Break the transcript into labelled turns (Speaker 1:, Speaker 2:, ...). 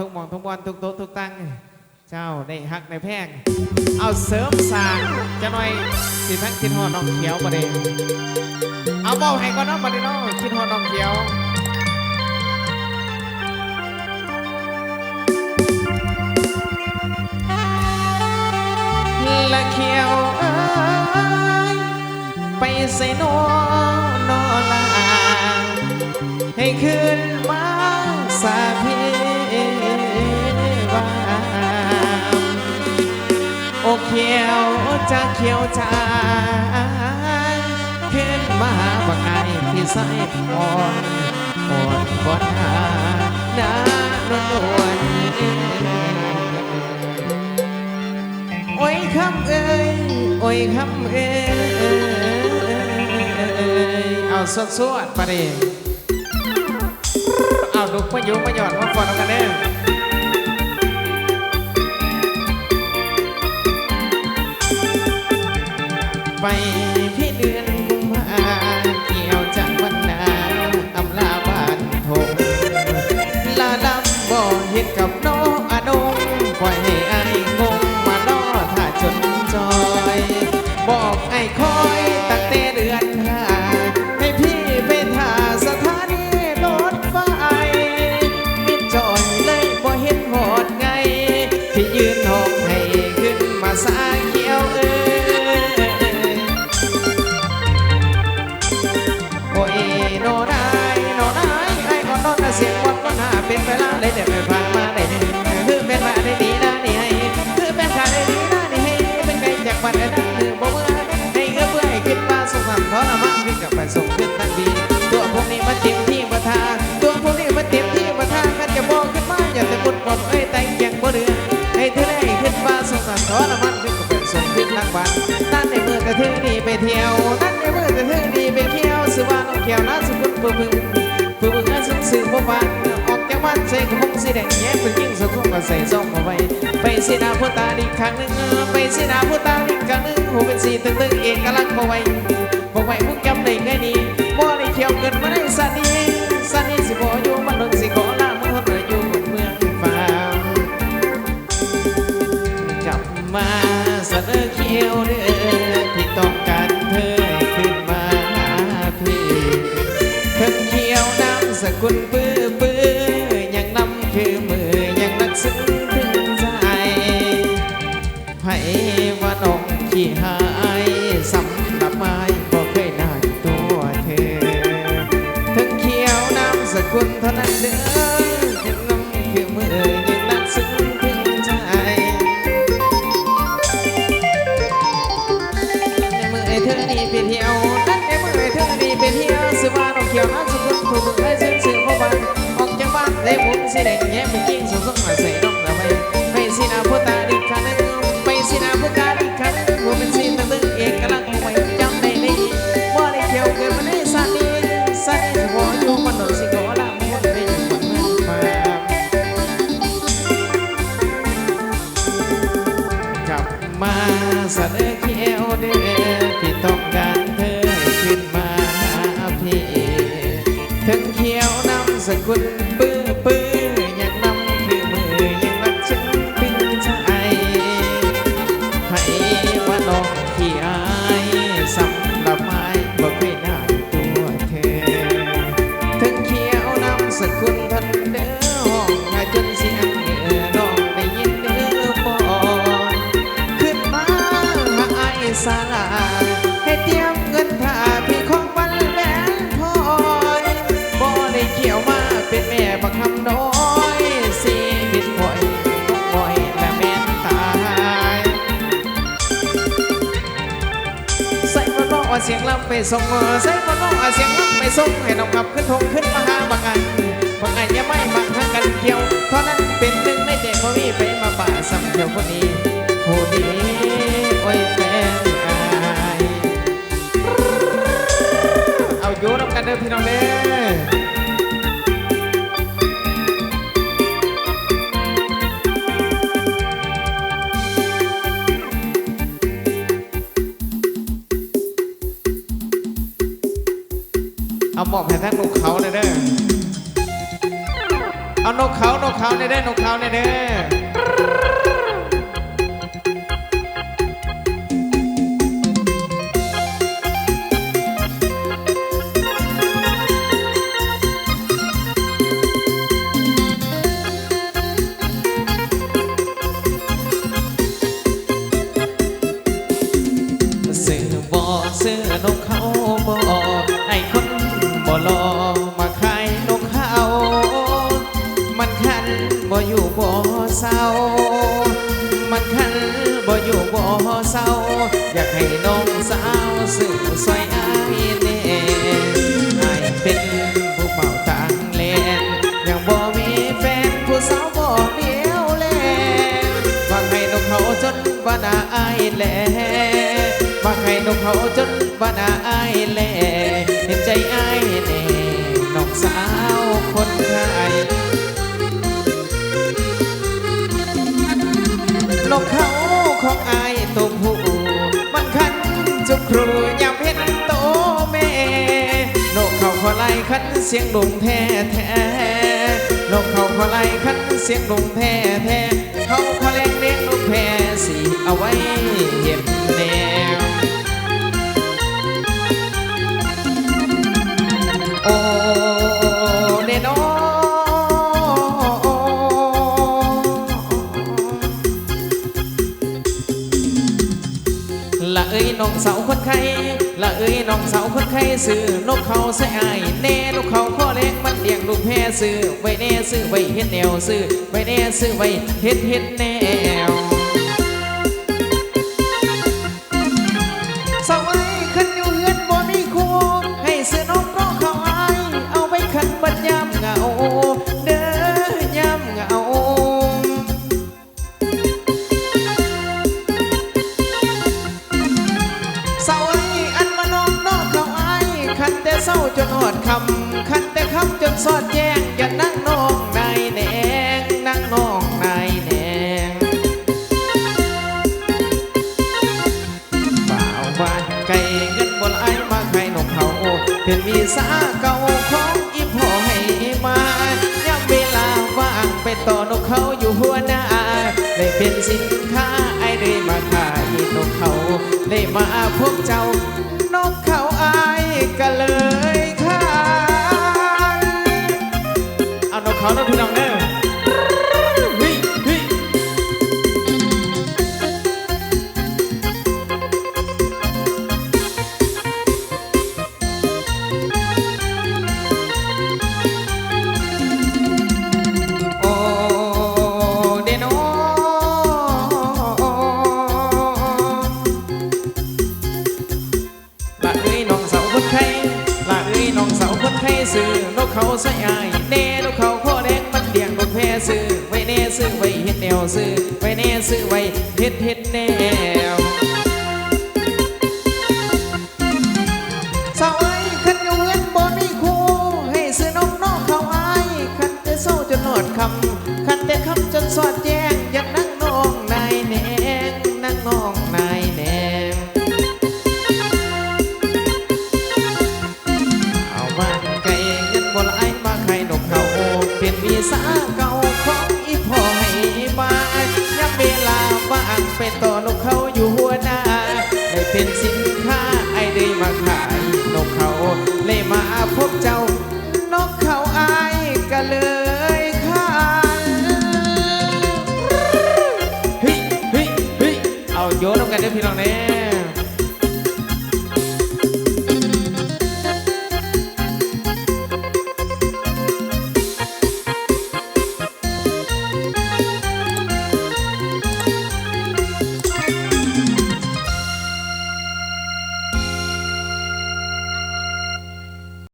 Speaker 1: ทุกหมองทุกวันทุกโต๊ะทุกตั้ง เจ้าได้ฮักในแพง เอาเสริมสางจะหน่อยสิทั้งคิดฮอดน้องเขียวประเด็นเอาเบาให้ก่อนน้องประเด็นน้องคิดฮอดน้องเขียวละเขียวเอ้ยไปใส่นอนอลาให้ขึ้นมาสาพีว เขียวจะเขียวจางขึ้นมาบังไอที่ใส่พรอ่อนบอนหาหน้านวลนวลโอ้ยคำเอ้ยโอ้ยคำเอ้ยเอาสวดสวดๆมาดิเอาลุกมาอยู่มาหยอดมาฟอนกันเด้ ไปที่เดือนกุมภา เต็มที่ประทางกันจะบอกขึ้นมาอย่าแต่บุญกดเอ้ยแต่งยังบ่เดือให้เธอได้ขึ้นว่าสงสารทรมานขึ้นกับไปส่งขึ้นทางบานนั่นในมือแต่เธอนี่ไปเที่ยวนั่นในมือแต่เธอนี่ไปเที่ยวสวรรณน้องแก้วนะสุขุนเพื่อพึ่งเพื่อพึ่งวันซึ่งสื่อบ่ฟังออกจากบ้านใส่กระมงสีแดงแย้มเป็นยิ่งสะทุ่งมาใส่ซองมาไว้ไปสีดาผู้ตาอีกครั้งหนึ่งไปสีดาผู้ตาอีกครั้งหนึ่งหูเป็นสีตึงตึงเอกลักษณ์มาไว้มาไว้พวกจำได้ไงนี่ คนเบื่อเบื่อยังนำคือมือยังนักซึ้งถึงใจไผว่าน้องขี้หายสำหรับไม้บ่เคยได้ตัวเธอทั้งเขียวน้ำสกุลเท่านั้นเด้อ แดงแย้มเป็นกิ้งสงสงมาใส่น้องละไปไปสินาพุตาดิคันนึงไปสินาพุตาดิคันนึงหัวเป็นสีตึงตึงเอกลักษณ์เอาไว้จำได้ดีว่ได้เขียวเกิดมาได้สันนี้สันนี้จะขออยู่มันโดนสิขอละม้วนไปอยู่บนเมืองฟ้ากลับมาเสนอเขียวเด้อที่ต้องการเธอให้ขึ้นมาหาพี่ถึงเขียวนำสกุลปื้ ว่าน้องขี้อายำไปส่งใส่มาน้องว่าเสียงลำไปส่งให้น้องขับขึ้นทงขึ้นมาหาบางอันบางอันอย่าไม่มาหากันเกี่ยวเท่านั้นเป็นหนึ่งในเด็กพอมีไปมาป่าสำเดียวคนนี้ผู้ดีโอ้ยแฟนอายเอาโยนกันเด้อพี่น้องเด้อ ทั้งนกเขาเลยเด้อเอานกเขานกเขาเนี่ยเด้อนกเขาเนเด้อ น้องสาวซื้อซอยอายแน่อายเป็นผู้เป่าต่างแลนยังบ่มีแฟนผู้สาวบ่เดียวแลฟังให้นกเขาจนว่าน้าอายแลฟังให้นกเขาจนว่าน้าอายแลเห็นใจอายแน่น้องสาวคนไทยนกเขาของอายตัวผู้มันคันจุก ครูยาเพชรโตแม่นกเขาขอไล่ขันเสียงดุงแท้แท้นกเขาขอไล่ขันเสียงดุงแท้แท้เขาขอเล่นเลี้ยงนกแพรสีเอาไว้เห็น น้องสาวคนไข้ละเอ้ยน้องสาวคนไข้ซื้อนกเขาใส่อายแน่นกเขาข้อเล็กมันเลี้ยงลูกแพ้ซื้อไว้แน่ซื้อไว้เฮ็ดแนวซื้อไว้แน่ซื้อไว้เฮ็ดเฮ็ดแน่ คำขันแต่คำจนสอดแยงอย่านั่งนองในแหนงนั่งนองในแหนงบ่าวบ้านไก่เงินบนไอ้มาไข่นกเขาเป็นวีซ่าเก่าของอีพ่อให้มาย่ำเวลาว่างไปต่อนกเขาอยู่หัวหน้าได้เป็นสินค้าไอ้ได้มาขายนกเขาได้มาพบเจ้านกเขาไอ้ก็เลย ไว้แน่ซื้อไว้เฮ็ดแนวซื้อไว้แน่ซื้อไว้เฮ็ดเฮ็ดแนวสาวไอ้ขันอยู่เงินบ่มีคู่ให้ซื้อนกนอกเขาไอ้ขันจะเศร้าจนหอดคำขันแต่คำจนสอดแจ้ เฮ้ยเฮ้ยเฮ้ยเอาโยนลงกันเด้อพี่น้องเน่